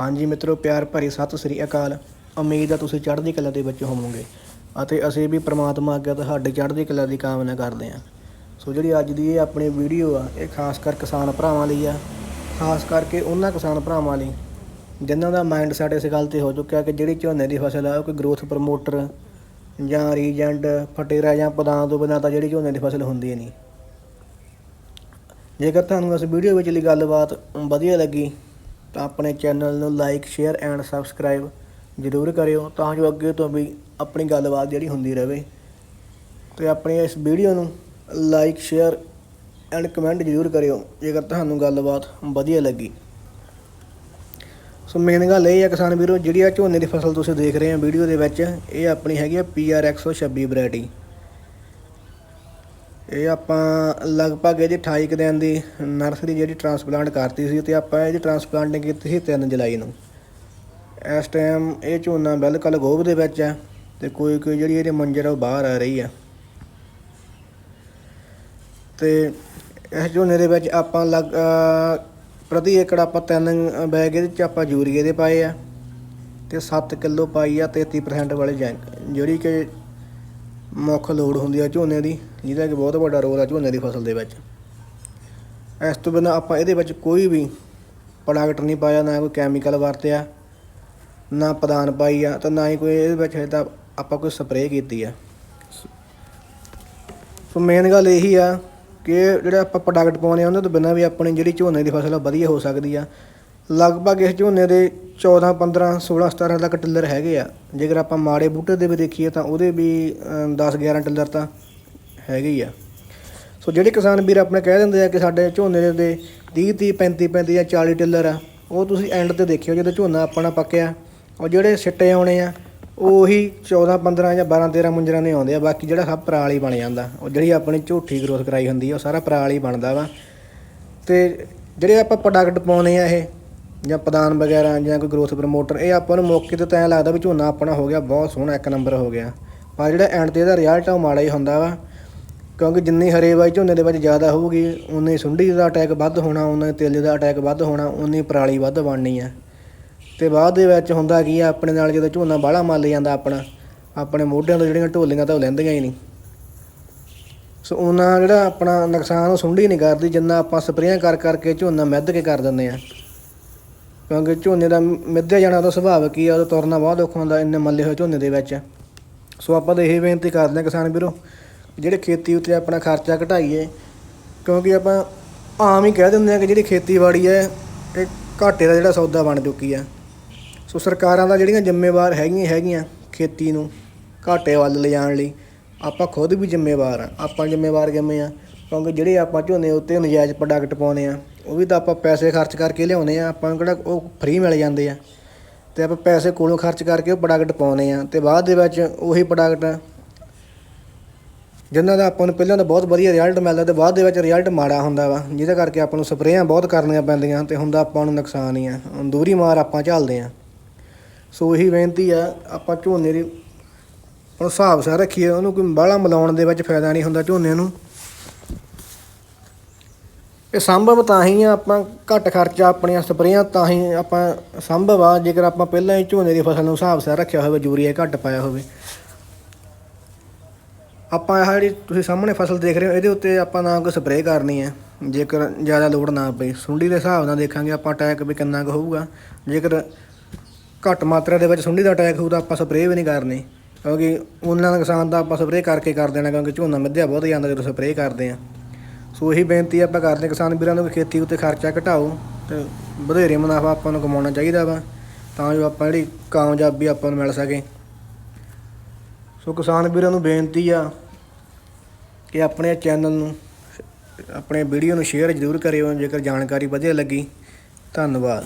ਹਾਂਜੀ ਮਿੱਤਰੋ, ਪਿਆਰ ਭਰੀ ਸਤਿ ਸ੍ਰੀ ਅਕਾਲ। ਉਮੀਦ ਆ ਤੁਸੀਂ ਚੜ੍ਹਦੀ ਕਲਾ ਦੇ ਵਿੱਚ ਹੋਵੋਗੇ ਅਤੇ ਅਸੀਂ ਵੀ ਪ੍ਰਮਾਤਮਾ ਅੱਗੇ ਤੁਹਾਡੇ ਚੜ੍ਹਦੀ ਕਲਾ ਦੀ ਕਾਮਨਾ ਕਰਦੇ ਹਾਂ। ਸੋ ਜਿਹੜੀ ਅੱਜ ਦੀ ਇਹ ਆਪਣੀ ਵੀਡੀਓ ਆ, ਇਹ ਖਾਸ ਕਰ ਕਿਸਾਨ ਭਰਾਵਾਂ ਲਈ ਆ। ਖਾਸ ਕਰਕੇ ਉਹਨਾਂ ਕਿਸਾਨ ਭਰਾਵਾਂ ਲਈ, ਜਿਨ੍ਹਾਂ ਦਾ ਮਾਈਂਡ ਸੈਟ ਇਸ ਗੱਲ ਤੇ ਹੋ ਚੁੱਕਿਆ ਕਿ ਜਿਹੜੀ ਝੋਨੇ ਦੀ ਫਸਲ ਆ, ਉਹ ਕੋਈ ਗਰੋਥ ਪ੍ਰਮੋਟਰ ਜਾਂ ਰੀਜੈਂਟ ਫਟੇਰਾ ਜਾਂ ਪਦਾਂ ਤੋਂ ਬਿਨਾਂ ਤਾਂ ਜਿਹੜੀ ਝੋਨੇ ਦੀ ਫਸਲ ਹੁੰਦੀ ਨਹੀਂ। ਜੇਕਰ ਤੁਹਾਨੂੰ ਇਸ ਵੀਡੀਓ ਵਿਚਲੀ ਗੱਲਬਾਤ ਵਧੀਆ ਲੱਗੀ ਤਾਂ ਆਪਣੇ ਚੈਨਲ ਨੂੰ ਲਾਈਕ, ਸ਼ੇਅਰ ਐਂਡ ਸਬਸਕ੍ਰਾਈਬ ਜ਼ਰੂਰ ਕਰਿਓ ਤਾਂ ਜੋ ਅੱਗੇ ਤੋਂ ਵੀ ਆਪਣੀ ਗੱਲਬਾਤ ਜਿਹੜੀ ਹੁੰਦੀ ਰਹੇ। ਤੇ ਆਪਣੀ ਇਸ ਵੀਡੀਓ ਨੂੰ ਲਾਈਕ, ਸ਼ੇਅਰ ਐਂਡ ਕਮੈਂਟ ਜ਼ਰੂਰ ਕਰਿਓ ਜੇਕਰ ਤੁਹਾਨੂੰ ਗੱਲਬਾਤ ਵਧੀਆ ਲੱਗੀ। ਸੋ ਮੇਨ ਗੱਲ ਇਹ ਹੈ ਕਿਸਾਨ ਵੀਰੋ, ਜਿਹੜੀ ਆ ਝੋਨੇ ਦੀ ਫਸਲ ਤੁਸੀਂ ਦੇਖ ਰਹੇ ਹੋ ਵੀਡੀਓ ਦੇ ਵਿੱਚ, ਇਹ ਆਪਣੀ ਹੈਗੀ ਆ PR 126 ਵੈਰਾਈਟੀ। ਇਹ ਆਪਾਂ ਲਗਭਗ ਇਹਦੀ 28 ਕੁ ਦਿਨ ਦੀ ਨਰਸਰੀ ਜਿਹੜੀ ਟਰਾਂਸਪਲਾਂਟ ਕਰਤੀ ਸੀ ਤੇ ਆਪਾਂ ਇਹਦੀ ਟਰਾਂਸਪਲਾਂਟਿੰਗ ਕੀਤੀ ਸੀ 3 ਜੁਲਾਈ ਨੂੰ। ਇਸ ਟਾਈਮ ਇਹ ਝੋਨਾ ਬਿਲਕੁਲ ਗੋਭ ਦੇ ਵਿੱਚ ਹੈ ਤੇ ਕੋਈ ਕੋਈ ਜਿਹੜੀ ਇਹਦੀ ਮੰਜਰ ਆ ਉਹ ਬਾਹਰ ਆ ਰਹੀ ਆ। ਤੇ ਇਸ ਝੋਨੇ ਦੇ ਵਿੱਚ ਆਪਾਂ ਲਗ ਪ੍ਰਤੀ ਏਕੜ ਆਪਾਂ ਤਿੰਨ ਬੈਗ ਇਹਦੇ ਚ ਆਪਾਂ ਯੂਰੀਏ ਦੇ ਪਾਏ ਆ ਤੇ 7 ਕਿਲੋ ਪਾਈ ਆ 33% ਵਾਲੇ ਜੈਂਕ, ਜਿਹੜੀ ਕਿ ਮੁੱਖ ਲੋੜ ਹੁੰਦੀ ਆ ਝੋਨੇ ਦੀ, ਜਿਹਦਾ ਕਿ ਬਹੁਤ ਵੱਡਾ ਰੋਲ ਆ ਝੋਨੇ ਦੀ ਫਸਲ ਦੇ ਵਿੱਚ। ਇਸ ਤੋਂ ਬਿਨਾਂ ਆਪਾਂ ਇਹਦੇ ਵਿੱਚ ਕੋਈ ਵੀ ਪ੍ਰੋਡਕਟ ਨਹੀਂ ਪਾਇਆ, ਨਾ ਕੋਈ ਕੈਮੀਕਲ ਵਰਤਿਆ, ਨਾ ਪਦਾਨ ਪਾਈ ਆ ਤੇ ਨਾ ਹੀ ਕੋਈ ਇਹਦੇ ਵਿੱਚ ਹੈ ਤਾਂ ਆਪਾਂ ਕੋਈ ਸਪਰੇਅ ਕੀਤੀ ਆ। ਸੋ ਮੇਨ ਗੱਲ ਇਹੀ ਆ ਕਿ ਜਿਹੜਾ ਆਪਾਂ ਪ੍ਰੋਡਕਟ ਪਾਉਣੇ ਆ ਉਹਨਾਂ ਤੋਂ ਬਿਨਾਂ ਵੀ ਆਪਣੀ ਜਿਹੜੀ ਝੋਨੇ ਦੀ ਫਸਲ ਆ, ਵਧੀਆ ਹੋ ਸਕਦੀ ਆ। ਲਗਭਗ ਇਸ ਝੋਨੇ ਦੇ 14 15 16 17 ਤੱਕ ਟਿੱਲਰ ਹੈਗੇ ਆ। ਜੇਕਰ ਆਪਾਂ ਮਾੜੇ ਬੂਟੇ ਦੇ ਵੀ ਦੇਖੀਏ ਤਾਂ ਉਹਦੇ ਵੀ 10 11 ਟਿੱਲਰ ਤਾਂ ਹੈਗੇ ਹੀ ਆ। ਸੋ ਜਿਹੜੇ ਕਿਸਾਨ ਵੀਰ ਆਪਣੇ ਕਹਿ ਦਿੰਦੇ ਆ ਕਿ ਸਾਡੇ ਝੋਨੇ ਦੇ 30 30 35 35 ਜਾਂ 40 ਟਿੱਲਰ ਆ, ਉਹ ਤੁਸੀਂ ਐਂਡ ਤੇ ਦੇਖਿਓ, ਜਦੋਂ ਝੋਨਾ ਆਪਣਾ ਪੱਕਿਆ, ਉਹ ਜਿਹੜੇ ਸਿੱਟੇ ਆਉਣੇ ਆ, ਉਹੀ 14 15 ਜਾਂ 12 13 ਮੁੰਜਰਾਂ ਦੇ ਆਉਂਦੇ ਆ, ਬਾਕੀ ਜਿਹੜਾ ਸਭ ਪਰਾਲ ਹੀ ਬਣ ਜਾਂਦਾ, ਉਹ ਜਿਹੜੀ ਆਪਣੀ ਝੂਠੀ ਗਰੋਥ ਕਰਾਈ ਹੁੰਦੀ ਆ, ਉਹ ਸਾਰਾ ਪਰਾਲ ਹੀ ਬਣਦਾ ਵਾ। ਤੇ ਜਿਹੜੇ ਆਪਾਂ ਪ੍ਰੋਡਕਟ ਪਾਉਣੇ ਆ ਇਹ ਜਾਂ ਪਦਾਨ ਵਗੈਰਾ ਜਾਂ ਕੋਈ ਗਰੋਥ ਪ੍ਰਮੋਟਰ ਇਹ ਆਪਾਂ ਨੂੰ ਮੌਕੇ ਤੇ ਤਾਂ ਐਂ ਲੱਗਦਾ ਵੀ ਝੋਨਾ ਆਪਣਾ ਹੋ ਗਿਆ, ਬਹੁਤ ਸੋਹਣਾ ਇੱਕ ਨੰਬਰ ਹੋ ਗਿਆ। ਪਰ ਜਿਹੜਾ ਐਂਡ ਤੇ ਇਹਦਾ ਰਿਜ਼ਲਟ ਆ ਉਹ ਮਾੜਾ ਹੀ ਹੁੰਦਾ ਵਾ, ਕਿਉਂਕਿ ਜਿੰਨੀ ਹਰੇਵਾਈ ਝੋਨੇ ਦੇ ਵਿੱਚ ਜ਼ਿਆਦਾ ਹੋਊਗੀ, ਉਨੀ ਸੁੰਡੀ ਦਾ ਅਟੈਕ ਵੱਧ ਹੋਣਾ, ਉਨਾ ਤੇਲੇ ਦਾ ਅਟੈਕ ਵੱਧ ਹੋਣਾ, ਉਨੀ ਪਰਾਲੀ ਵੱਧ ਬਣਨੀ ਆ। ਤੇ ਬਾਅਦ ਦੇ ਵਿੱਚ ਹੁੰਦਾ ਕੀ ਆ, ਆਪਣੇ ਨਾਲ ਜਦੋਂ ਝੋਨਾ ਬਾਹਲਾ ਮੱਲ ਜਾਂਦਾ ਆਪਣਾ, ਆਪਣੇ ਮੋਢਿਆਂ ਤੋਂ ਜਿਹੜੀਆਂ ਢੋਲੀਆਂ ਤਾਂ ਉਹ ਲੈਂਦੀਆਂ ਹੀ ਨਹੀਂ। ਸੋ ਉਹਨਾਂ ਜਿਹੜਾ ਆਪਣਾ ਨੁਕਸਾਨ ਉਹ ਸੁੰਡੀ ਨਹੀਂ ਕਰਦੀ, ਜਿੰਨਾ ਆਪਾਂ ਸਪਰੇਆਂ ਕਰ ਕਰਕੇ ਝੋਨਾ ਮਿੱਧ ਕੇ ਕਰ ਦਿੰਦੇ ਆ। ਕਿਉਂਕਿ ਝੋਨੇ ਦਾ ਮਿੱਧਿਆ ਜਾਣਾ ਉਹਦਾ ਸੁਭਾਵਿਕ ਹੀ ਆ, ਉਹਦਾ ਤੁਰਨਾ ਬਹੁਤ ਔਖਾ ਹੁੰਦਾ, ਇੰਨੇ ਮੱਲੇ ਹੋਏ ਝੋਨੇ ਦੇ ਵਿੱਚ। ਸੋ ਆਪਾਂ ਤਾਂ ਇਹ ਬੇਨਤੀ ਕਰਦੇ ਹਾਂ ਕਿਸਾਨ ਵੀਰੋ, ਜਿਹੜੇ ਖੇਤੀ ਉੱਤੇ ਆਪਣਾ ਖਰਚਾ ਘਟਾਈਏ, ਕਿਉਂਕਿ ਆਪਾਂ ਆਮ ਹੀ ਕਹਿ ਦਿੰਦੇ ਆ ਕਿ ਜਿਹੜੀ ਖੇਤੀਬਾੜੀ ਹੈ, ਇਹ ਘਾਟੇ ਦਾ ਜਿਹੜਾ ਸੌਦਾ ਬਣ ਚੁੱਕੀ ਆ ਸੋ ਸਰਕਾਰਾਂ ਦਾ ਜਿਹੜੀਆਂ ਜ਼ਿੰਮੇਵਾਰ ਹੈਗੀਆਂ ਹੈਗੀਆਂ ਖੇਤੀ ਨੂੰ ਘਾਟੇ ਵੱਲ ਲਿਜਾਣ ਲਈ, ਆਪਾਂ ਖੁਦ ਵੀ ਜ਼ਿੰਮੇਵਾਰ ਆ ਆਪਾਂ ਜ਼ਿੰਮੇਵਾਰ ਕਿਵੇਂ ਆ ਕਿਉਂਕਿ ਜਿਹੜੇ ਆਪਾਂ ਝੋਨੇ ਉੱਤੇ ਨਜਾਇਜ਼ ਪ੍ਰੋਡਕਟ ਪਾਉਨੇ ਆ, ਉਹ ਵੀ ਤਾਂ ਆਪਾਂ ਪੈਸੇ ਖਰਚ ਕਰਕੇ ਲਿਆਉਨੇ ਆ, ਆਪਾਂ ਨੂੰ ਕਿਹੜਾ ਉਹ ਫ੍ਰੀ ਮਿਲ ਜਾਂਦੇ ਆ। ਤੇ ਆਪਾਂ ਪੈਸੇ ਕੋਲੋਂ ਖਰਚ ਕਰਕੇ ਉਹ ਪ੍ਰੋਡਕਟ ਪਾਉਨੇ ਆ, ਤੇ ਬਾਅਦ ਦੇ ਵਿੱਚ ਉਹੀ ਪ੍ਰੋਡਕਟ ਜਿਨ੍ਹਾਂ ਦਾ ਆਪਾਂ ਨੂੰ ਪਹਿਲਾਂ ਤਾਂ ਬਹੁਤ ਵਧੀਆ ਰਿਜ਼ਲਟ ਮਿਲਦਾ ਤੇ ਬਾਅਦ ਦੇ ਵਿੱਚ ਰਿਜ਼ਲਟ ਮਾੜਾ ਹੁੰਦਾ ਵਾ, ਜਿਹਦੇ ਕਰਕੇ ਆਪਾਂ ਨੂੰ ਸਪਰੇਆਂ ਬਹੁਤ ਕਰਨੀਆਂ ਪੈਂਦੀਆਂ ਤੇ ਹੁੰਦਾ ਆਪਾਂ ਨੂੰ ਨੁਕਸਾਨ ਹੀ ਆ ਦੂਰੀ ਮਾਰ ਆਪਾਂ ਝੱਲਦੇ ਆ। ਸੋ ਇਹੀ ਬੇਨਤੀ ਆ, ਆਪਾਂ ਝੋਨੇ ਦੀ ਹੁਣ ਹਿਸਾਬ ਸਾਰ ਰੱਖੀਏ, ਉਹਨੂੰ ਕੋਈ ਬਾਹਲਾ ਮਿਲਾਉਣ ਦੇ ਵਿੱਚ ਫਾਇਦਾ ਨਹੀਂ ਹੁੰਦਾ ਝੋਨੇ ਨੂੰ। ਇਹ ਸੰਭਵ ਤਾਂ ਹੀ ਆ, ਆਪਾਂ ਘੱਟ ਖਰਚਾ ਆਪਣੀਆਂ ਸਪਰੇਆਂ ਤਾਂ ਹੀ ਆਪਾਂ ਸੰਭਵ ਆ, ਜੇਕਰ ਆਪਾਂ ਪਹਿਲਾਂ ਹੀ ਝੋਨੇ ਦੀ ਫਸਲ ਨੂੰ ਹਿਸਾਬ ਸਾਰ ਰੱਖਿਆ ਹੋਵੇ, ਯੂਰੀਆ ਘੱਟ ਪਾਇਆ ਹੋਵੇ। ਆਪਾਂ ਆਹ ਜਿਹੜੀ ਤੁਸੀਂ ਸਾਹਮਣੇ ਫਸਲ ਦੇਖ ਰਹੇ ਹੋ, ਇਹਦੇ ਉੱਤੇ ਆਪਾਂ ਨਾ ਕੋਈ ਸਪਰੇਅ ਕਰਨੀ ਹੈ, ਜੇਕਰ ਜ਼ਿਆਦਾ ਲੋੜ ਨਾ ਪਈ। ਸੁੰਡੀ ਦੇ ਹਿਸਾਬ ਨਾਲ ਦੇਖਾਂਗੇ ਆਪਾਂ ਅਟੈਕ ਵੀ ਕਿੰਨਾ ਕੁ ਹੋਊਗਾ। ਜੇਕਰ ਘੱਟ ਮਾਤਰਾ ਦੇ ਵਿੱਚ ਸੁੰਡੀ ਦਾ ਅਟੈਕ ਹੋਊ ਤਾਂ ਆਪਾਂ ਸਪਰੇਅ ਵੀ ਨਹੀਂ ਕਰਨੀ, ਕਿਉਂਕਿ ਉਹਨਾਂ ਦਾ ਕਿਸਾਨ ਤਾਂ ਆਪਾਂ ਸਪਰੇਅ ਕਰਕੇ ਕਰ ਦੇਣਾ, ਕਿਉਂਕਿ ਝੋਨਾ ਮਿੱਧਿਆ ਬਹੁਤ ਜਾਂਦਾ ਜਦੋਂ ਸਪਰੇਅ ਕਰਦੇ ਆ। ਸੋ ਇਹੀ ਬੇਨਤੀ ਆਪਾਂ ਕਰਦੇ ਹਾਂ, ਕਿਸਾਨ ਵੀਰਾਂ ਨੂੰ ਵੀ ਖੇਤੀ ਉੱਤੇ ਖਰਚਾ ਘਟਾਓ ਤੇ ਵਧੇਰੇ ਮੁਨਾਫਾ ਆਪਾਂ ਨੂੰ ਕਮਾਉਣਾ ਚਾਹੀਦਾ ਵਾ, ਤਾਂ ਜੋ ਆਪਾਂ ਜਿਹੜੀ ਕਾਮਯਾਬੀ ਆਪਾਂ ਨੂੰ ਮਿਲ ਸਕੇ। ਸੋ ਕਿਸਾਨ ਵੀਰਾਂ ਨੂੰ ਬੇਨਤੀ ਆ ਕਿ ਆਪਣੇ ਚੈਨਲ ਨੂੰ, ਆਪਣੇ ਵੀਡੀਓ ਨੂੰ ਸ਼ੇਅਰ ਜ਼ਰੂਰ ਕਰਿਓ, ਜੇਕਰ ਜਾਣਕਾਰੀ ਵਧੀਆ ਲੱਗੀ, ਧੰਨਵਾਦ।